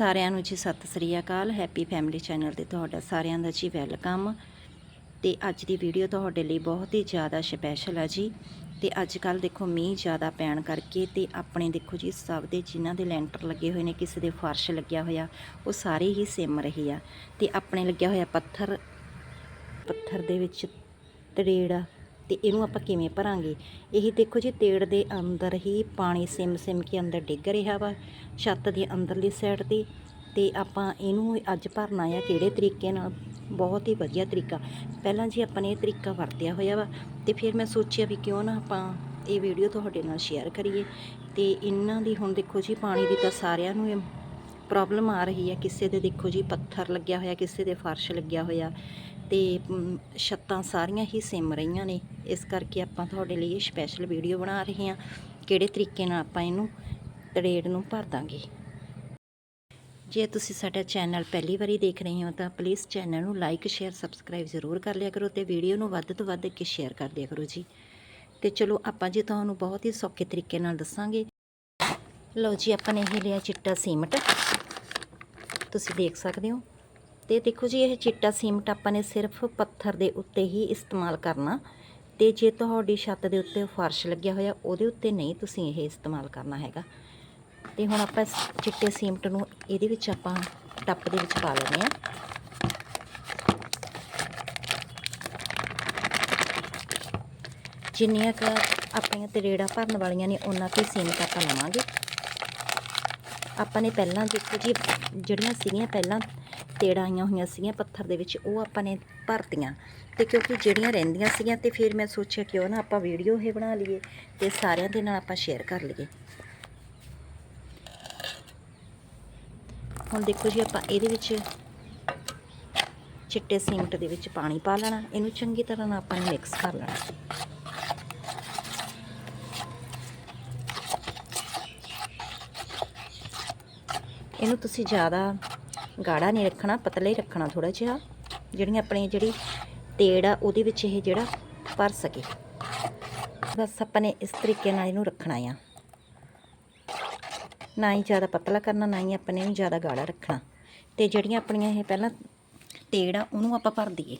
ਸਾਰਿਆਂ ਨੂੰ ਜੀ ਸਤਿ ਸ੍ਰੀ ਅਕਾਲ ਹੈਪੀ ਫੈਮਿਲੀ ਚੈਨਲ ਤੇ ਤੁਹਾਡਾ ਸਾਰਿਆਂ ਦਾ ਜੀ ਵੈਲਕਮ ਤੇ ਅੱਜ ਦੀ ਵੀਡੀਓ ਤੁਹਾਡੇ ਲਈ ਬਹੁਤ ਹੀ ਜ਼ਿਆਦਾ ਸਪੈਸ਼ਲ ਹੈ ਜੀ। ਤੇ ਅੱਜ ਕੱਲ ਦੇਖੋ ਮੀਂਹ ਜ਼ਿਆਦਾ ਪੈਣ ਕਰਕੇ ਤੇ ਆਪਣੇ ਦੇਖੋ ਜੀ ਸਭ ਦੇ ਜਿਨ੍ਹਾਂ ਦੇ ਲੈਂਟਰ ਲੱਗੇ ਹੋਏ ਨੇ, ਕਿਸੇ ਦੇ ਫਰਸ਼ ਲੱਗਿਆ ਹੋਇਆ, ਉਹ ਸਾਰੇ ਹੀ ਸਿਮ ਰਹੀ ਆ। ਤੇ ਆਪਣੇ ਲੱਗਿਆ ਹੋਇਆ ਪੱਥਰ ਪੱਥਰ ਦੇ ਵਿੱਚ ਤਰੇੜਾ ਤੇ ਇਹਨੂੰ ਆਪਾਂ ਕਿਵੇਂ ਭਰਾਂਗੇ? ਇਹ ਦੇਖੋ ਜੀ, ਤੇੜ ਦੇ ਅੰਦਰ ਹੀ ਪਾਣੀ ਸਿਮ ਸਿਮ ਕੇ ਅੰਦਰ ਡਿੱਗ ਰਿਹਾ ਵਾ, ਛੱਤ ਦੇ ਅੰਦਰਲੀ ਸਾਈਡ ਤੇ। ਤੇ ਆਪਾਂ ਇਹਨੂੰ ਅੱਜ ਭਰਨਾ ਆ ਕਿਹੜੇ ਤਰੀਕੇ ਨਾਲ? ਬਹੁਤ ਹੀ ਵਧੀਆ ਤਰੀਕਾ। ਪਹਿਲਾਂ ਜੀ ਆਪਾਂ ਨੇ ਇਹ ਤਰੀਕਾ ਵਰਤਿਆ ਹੋਇਆ ਵਾ, ਤੇ ਫਿਰ ਮੈਂ ਸੋਚਿਆ ਵੀ ਕਿਉਂ ਨਾ ਆਪਾਂ ਇਹ ਵੀਡੀਓ ਤੁਹਾਡੇ ਨਾਲ ਸ਼ੇਅਰ ਕਰੀਏ। ਤੇ ਇਹਨਾਂ ਦੀ ਹੁਣ ਦੇਖੋ ਜੀ, ਪਾਣੀ ਦੀ ਤਾਂ ਸਾਰਿਆਂ ਨੂੰ ਇਹ ਪ੍ਰੋਬਲਮ ਆ ਰਹੀ ਹੈ ਕਿਸੇ ਦੇ ਦੇਖੋ ਜੀ, ਪੱਥਰ ਲੱਗਿਆ ਹੋਇਆ, ਕਿਸੇ ਦੇ ਫਰਸ਼ ਲੱਗਿਆ ਹੋਇਆ। ਤੇ ਛੱਤਾਂ ਸਾਰੀਆਂ ਹੀ ਸਿਮ ਰਹੀਆਂ ਨੇ। ਇਸ ਕਰਕੇ ਆਪਾਂ ਤੁਹਾਡੇ ਲਈ ਇਹ ਸਪੈਸ਼ਲ ਵੀਡੀਓ ਬਣਾ ਰਹੇ ਹਾਂ। ਕਿਹੜੇ ਤਰੀਕੇ ਨਾਲ ਆਪਾਂ ਇਹਨੂੰ ਤੜੇੜ ਨੂੰ ਭਰ ਦਾਂਗੇ। ਜੇ ਤੁਸੀਂ ਸਾਡਾ ਚੈਨਲ ਪਹਿਲੀ ਵਾਰੀ ਦੇਖ ਰਹੇ ਹੋ ਤਾਂ ਪਲੀਜ਼ ਚੈਨਲ ਨੂੰ ਲਾਈਕ ਸ਼ੇਅਰ ਸਬਸਕ੍ਰਾਈਬ ਜ਼ਰੂਰ ਕਰ ਲਿਆ ਕਰੋ ਤੇ ਵੀਡੀਓ ਨੂੰ ਵੱਧ ਤੋਂ ਵੱਧ ਕੇ ਸ਼ੇਅਰ ਕਰ ਦਿਆ ਕਰੋ ਜੀ। ਤੇ ਚਲੋ ਆਪਾਂ ਜੀ ਤੁਹਾਨੂੰ ਬਹੁਤ ਹੀ ਸੌਖੇ ਤਰੀਕੇ ਨਾਲ ਦੱਸਾਂਗੇ। ਲਓ ਜੀ, ਆਪਾਂ ਨੇ ਇਹ ਲਿਆ ਚਿੱਟਾ ਸੀਮਟ। ਤੁਸੀਂ ਦੇਖ ਸਕਦੇ ਹੋ। ਤੇ ਦੇਖੋ ਜੀ, ਇਹ ਚਿੱਟਾ ਸੀਮਟ ਆਪਾਂ ਨੇ ਸਿਰਫ ਪੱਥਰ ਦੇ ਉੱਤੇ ਹੀ ਇਸਤੇਮਾਲ ਕਰਨਾ। ਤੇ ਜੇ ਤੁਹਾਡੀ ਛੱਤ ਦੇ ਉੱਤੇ ਫਰਸ਼ ਲੱਗਿਆ ਹੋਇਆ, ਉਹਦੇ ਉੱਤੇ ਨਹੀਂ ਤੁਸੀਂ ਇਹ ਇਸਤੇਮਾਲ ਕਰਨਾ ਹੈਗਾ। ਤੇ ਹੁਣ ਆਪਾਂ ਚਿੱਟੇ ਸੀਮਟ ਨੂੰ ਇਹਦੇ ਵਿੱਚ ਆਪਾਂ ਟੱਪ ਦੇ ਵਿੱਚ ਪਾ ਲੈਂਦੇ ਆ ਜਿੰਨੀਆਂ ਕੁ ਆਪਣੀਆਂ ਤਰੇੜਾਂ ਭਰਨ ਵਾਲੀਆਂ ਨੇ, ਉਹਨਾਂ ਤੇ ਸੀਮਟ ਆਪਾਂ ਲਵਾਂਗੇ। ਆਪਾਂ ਨੇ ਪਹਿਲਾਂ ਦੇਖੋ ਜੀ, ਜਿਹੜੀਆਂ ਸੀਗੀਆਂ ਪਹਿਲਾਂ ਤੇੜਾਂ ਆਈਆਂ ਹੋਈਆਂ ਸੀਗੀਆਂ ਪੱਥਰ ਦੇ ਵਿੱਚ, ਉਹ ਆਪਾਂ ਨੇ ਭਰਤੀਆਂ। ਤੇ ਕਿਉਂਕਿ ਜਿਹੜੀਆਂ ਰਹਿੰਦੀਆਂ ਸੀਗੀਆਂ ਤੇ ਫਿਰ ਮੈਂ ਸੋਚਿਆ ਕਿਉਂ ਨਾ ਆਪਾਂ ਵੀਡੀਓ ਇਹ ਬਣਾ ਲਈਏ ਤੇ ਸਾਰਿਆਂ ਦੇ ਨਾਲ ਆਪਾਂ ਸ਼ੇਅਰ ਕਰ ਲਈਏ। ਹੁਣ ਦੇਖੋ ਜੀ, ਆਪਾਂ ਇਹਦੇ ਵਿੱਚ ਚਿੱਟੇ ਸੀਮਟ ਦੇ ਵਿੱਚ ਪਾਣੀ ਪਾ ਲੈਣਾ, ਇਹਨੂੰ ਚੰਗੀ ਤਰ੍ਹਾਂ ਨਾਲ ਆਪਾਂ ਨੇ ਮਿਕਸ ਕਰ ਲੈਣਾ। ਇਹਨੂੰ ਤੁਸੀਂ ਜ਼ਿਆਦਾ ਗਾੜਾ ਨਹੀਂ ਰੱਖਣਾ, ਪਤਲਾ ਹੀ ਰੱਖਣਾ ਥੋੜਾ ਜਿਹਾ, ਜਿਹੜੀਆਂ ਆਪਣੀ ਜਿਹੜੀ ਤੇੜ ਆ ਉਹਦੇ ਵਿੱਚ ਇਹ ਜਿਹੜਾ ਭਰ ਸਕੇ। ਬਸ ਆਪਾਂ ਨੇ ਇਸ ਤਰੀਕੇ ਨਾਲ ਇਹਨੂੰ ਰੱਖਣਾ ਆ। ਨਾ ਹੀ ਜ਼ਿਆਦਾ ਪਤਲਾ ਕਰਨਾ, ਨਾ ਹੀ ਆਪਾਂ ਨੇ ਇਹਨੂੰ ਜ਼ਿਆਦਾ ਗਾੜਾ ਰੱਖਣਾ। ਤੇ ਜਿਹੜੀਆਂ ਆਪਣੀਆਂ ਇਹ ਪਹਿਲਾਂ ਤੇੜ ਆ ਉਹਨੂੰ ਆਪਾਂ ਭਰ ਦਈਏ।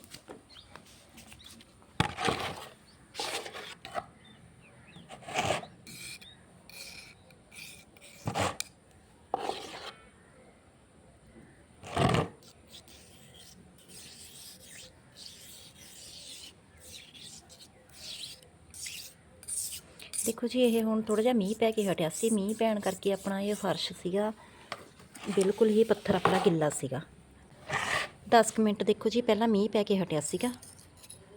ਦੇਖੋ ਜੀ, ਇਹ ਹੁਣ ਥੋੜਾ ਜਿਹਾ ਮੀਂਹ ਪੈ ਕੇ ਹਟਿਆ ਸੀ। ਮੀਂਹ ਪੈਣ ਕਰਕੇ ਆਪਣਾ ਇਹ ਫਰਸ਼ ਸੀਗਾ, ਬਿਲਕੁਲ ਹੀ ਪੱਥਰ ਆਪਣਾ ਗਿੱਲਾ ਸੀਗਾ। 10 ਕੁ ਮਿੰਟ ਦੇਖੋ ਜੀ, ਪਹਿਲਾਂ ਮੀਂਹ ਪੈ ਕੇ ਹਟਿਆ ਸੀਗਾ।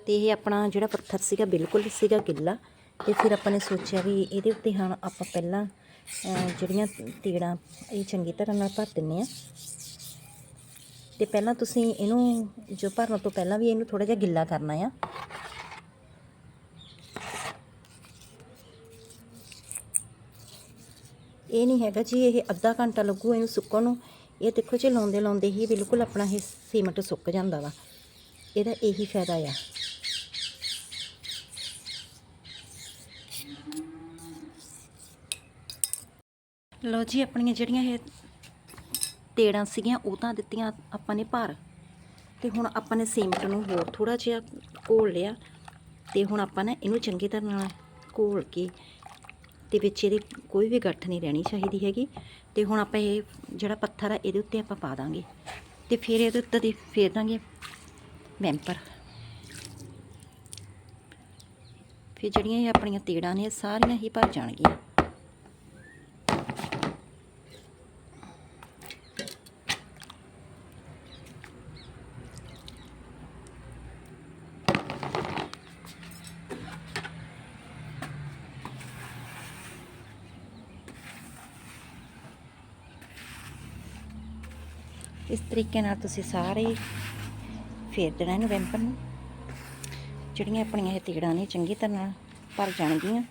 ਤੇ ਇਹ ਆਪਣਾ ਜਿਹੜਾ ਪੱਥਰ ਸੀਗਾ, ਬਿਲਕੁਲ ਸੀਗਾ ਗਿੱਲਾ। ਤੇ ਫਿਰ ਆਪਾਂ ਨੇ ਸੋਚਿਆ ਵੀ ਇਹਦੇ ਉੱਤੇ ਹੁਣ ਆਪਾਂ ਪਹਿਲਾਂ ਜਿਹੜੀਆਂ ਤੀੜਾਂ, ਇਹ ਚੰਗੀ ਤਰ੍ਹਾਂ ਨਾਲ ਭਰ ਦਿੰਨੇ ਆ ਤੇ ਪਹਿਲਾਂ ਤੁਸੀਂ ਇਹਨੂੰ, ਜੋ ਭਰਨ ਤੋਂ ਪਹਿਲਾਂ ਵੀ ਇਹਨੂੰ ਥੋੜਾ ਜਿਹਾ ਗਿੱਲਾ ਕਰਨਾ ਆ। ਇਹ ਨਹੀਂ ਹੈਗਾ ਜੀ, ਇਹ ਅੱਧਾ ਘੰਟਾ ਲੱਗੂ ਇਹਨੂੰ ਸੁੱਕਣ ਨੂੰ। ਇਹ ਦੇਖੋ ਜੀ, ਲਾਉਂਦੇ ਲਾਉਂਦੇ ਹੀ ਬਿਲਕੁਲ ਆਪਣਾ ਇਹ ਸੀਮਟ ਸੁੱਕ ਜਾਂਦਾ ਵਾ। ਇਹਦਾ ਇਹੀ ਫਾਇਦਾ ਆ। ਲਓ ਜੀ, ਆਪਣੀਆਂ ਜਿਹੜੀਆਂ ਇਹ ਤੇੜਾਂ ਸੀਗੀਆਂ, ਉਹ ਤਾਂ ਦਿੱਤੀਆਂ ਆਪਾਂ ਨੇ ਭਰ। ਤੇ ਹੁਣ ਆਪਾਂ ਨੇ ਸੀਮਟ ਨੂੰ ਹੋਰ ਥੋੜਾ ਜਿਹਾ ਘੋਲ ਲਿਆ। ਤੇ ਹੁਣ ਆਪਾਂ ਨੇ ਇਹਨੂੰ ਚੰਗੀ ਤਰ੍ਹਾਂ ਨਾਲ ਘੋਲ ਕੇ ਤੇ ਵਿੱਚ ਇਹਦੇ ਕੋਈ ਵੀ ਗੱਠ ਨਹੀਂ ਰਹਿਣੀ ਚਾਹੀਦੀ ਹੈਗੀ। ਤੇ ਹੁਣ ਆਪਾਂ ਇਹ ਜਿਹੜਾ ਪੱਥਰ ਆ, ਇਹਦੇ ਉੱਤੇ ਆਪਾਂ ਪਾ ਦਾਂਗੇ। ਤੇ ਫਿਰ ਇਹਦੇ ਉੱਤੇ ਦੀ ਫੇਰ ਦਾਂਗੇ ਵੈਂਪਰ। ਫਿਰ ਜਿਹੜੀਆਂ ਇਹ ਆਪਣੀਆਂ ਤੇੜਾਂ ਨੇ, ਇਹ ਸਾਰੀਆਂ ਹੀ ਭਰ ਜਾਣਗੀਆਂ। ਇਸ ਤਰੀਕੇ ਨਾਲ ਤੁਸੀਂ ਸਾਰੇ ਫੇਰ ਦੇਣਾ ਇਹਨੂੰ ਵੈਂਪਰ ਨੂੰ। ਜਿਹੜੀਆਂ ਆਪਣੀਆਂ ਇਹ ਤੀੜਾਂ ਨੇ ਚੰਗੀ ਤਰ੍ਹਾਂ ਨਾਲ ਭਰ ਜਾਣਗੀਆਂ।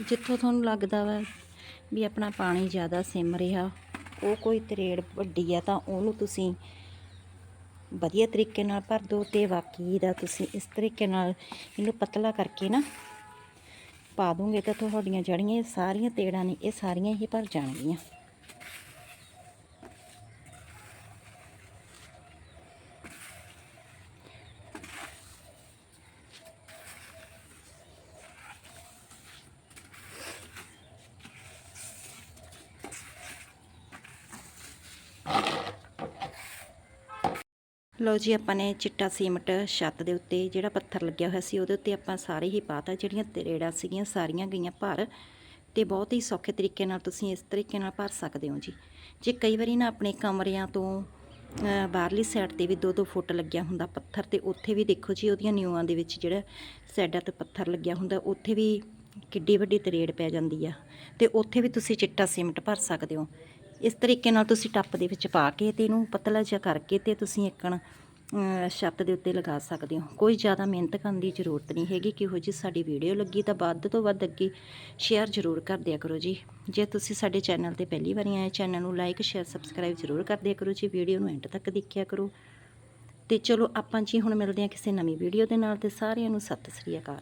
ਜਿੱਥੋਂ ਤੁਹਾਨੂੰ ਲੱਗਦਾ ਵਾ ਵੀ ਆਪਣਾ ਪਾਣੀ ਜ਼ਿਆਦਾ ਸਿਮ ਰਿਹਾ, ਉਹ ਕੋਈ ਤਰੇੜ ਵੱਡੀ ਆ ਤਾਂ ਉਹਨੂੰ ਤੁਸੀਂ ਵਧੀਆ ਤਰੀਕੇ ਨਾਲ ਭਰ ਦਿਓ ਤੇ ਬਾਕੀ ਦਾ ਤੁਸੀਂ ਇਸ ਤਰੀਕੇ ਨਾਲ ਇਹਨੂੰ ਪਤਲਾ ਕਰਕੇ ਨਾ ਪਾ ਦੋਗੇ ਤਾਂ ਤੁਹਾਡੀਆਂ ਜੜੀਆਂ ਸਾਰੀਆਂ ਤੇੜਾਂ ਨੇ, ਇਹ ਸਾਰੀਆਂ ਹੀ ਭਰ ਜਾਣਗੀਆਂ। ਲਓ ਜੀ, ਆਪਾਂ ਨੇ ਚਿੱਟਾ ਸੀਮਟ ਛੱਤ ਦੇ ਉੱਤੇ ਜਿਹੜਾ ਪੱਥਰ ਲੱਗਿਆ ਹੋਇਆ ਸੀ, ਉਹਦੇ ਉੱਤੇ ਆਪਾਂ ਸਾਰੇ ਹੀ ਪਾਤਾ ਜਿਹੜੀਆਂ ਤਰੇੜਾਂ ਸੀਗੀਆਂ, ਸਾਰੀਆਂ ਗਈਆਂ ਭਰ ਤੇ ਬਹੁਤ ਹੀ ਸੌਖੇ ਤਰੀਕੇ ਨਾਲ ਤੁਸੀਂ ਇਸ ਤਰੀਕੇ ਨਾਲ ਭਰ ਸਕਦੇ ਹੋ ਜੀ। ਜੇ ਕਈ ਵਾਰੀ ਨਾ ਆਪਣੇ ਕਮਰਿਆਂ ਤੋਂ ਬਾਹਰਲੀ ਸਾਈਡ ਤੇ ਵੀ 2-2 ਫੁੱਟ ਲੱਗਿਆ ਹੁੰਦਾ ਪੱਥਰ ਤੇ ਉੱਥੇ ਵੀ ਦੇਖੋ ਜੀ, ਉਹਦੀਆਂ ਨਿਊਆਂ ਦੇ ਵਿੱਚ ਜਿਹੜਾ ਸਾਈਡਾਂ ਤੇ ਪੱਥਰ ਲੱਗਿਆ ਹੁੰਦਾ, ਉੱਥੇ ਵੀ ਕਿੱਡੀ ਵੱਡੀ ਤਰੇੜ ਪੈ ਜਾਂਦੀ ਆ। ਤੇ ਉੱਥੇ ਵੀ ਤੁਸੀਂ ਚਿੱਟਾ ਸੀਮਟ ਭਰ ਸਕਦੇ ਹੋ। ਇਸ ਤਰੀਕੇ ਨਾਲ ਤੁਸੀਂ ਟੱਪ ਦੇ ਵਿੱਚ ਪਾ ਕੇ ਤੇ ਇਹਨੂੰ ਪਤਲਾ ਜਿਹਾ ਕਰਕੇ ਤੇ ਤੁਸੀਂ ਇੱਕਣ ਛੱਤ ਦੇ ਉੱਤੇ ਲਗਾ ਸਕਦੇ ਹੋ। ਕੋਈ ਜ਼ਿਆਦਾ ਮਿਹਨਤ ਕਰਨ ਦੀ ਜ਼ਰੂਰਤ ਨਹੀਂ ਹੈਗੀ, ਕਿਹੋ ਜੀ ਸਾਡੀ ਵੀਡੀਓ ਲੱਗੀ ਤਾਂ ਵੱਧ ਤੋਂ ਵੱਧ ਅੱਗੇ ਸ਼ੇਅਰ ਜ਼ਰੂਰ ਕਰ ਦਿਆ ਕਰੋ ਜੀ। ਜੇ ਤੁਸੀਂ ਸਾਡੇ ਚੈਨਲ ਤੇ ਪਹਿਲੀ ਵਾਰੀ ਆਏ, ਚੈਨਲ ਨੂੰ ਲਾਈਕ ਸ਼ੇਅਰ ਸਬਸਕ੍ਰਾਈਬ ਜ਼ਰੂਰ ਕਰ ਦਿਆ ਕਰੋ ਜੀ। ਵੀਡੀਓ ਨੂੰ ਐਂਡ ਤੱਕ ਦੇਖਿਆ ਕਰੋ। ਤੇ ਚਲੋ ਆਪਾਂ ਜੀ ਹੁਣ ਮਿਲਦੇ ਹਾਂ ਕਿਸੇ ਨਵੀਂ ਵੀਡੀਓ ਦੇ ਨਾਲ ਤੇ ਸਾਰਿਆਂ ਨੂੰ ਸਤਿ ਸ੍ਰੀ ਅਕਾਲ।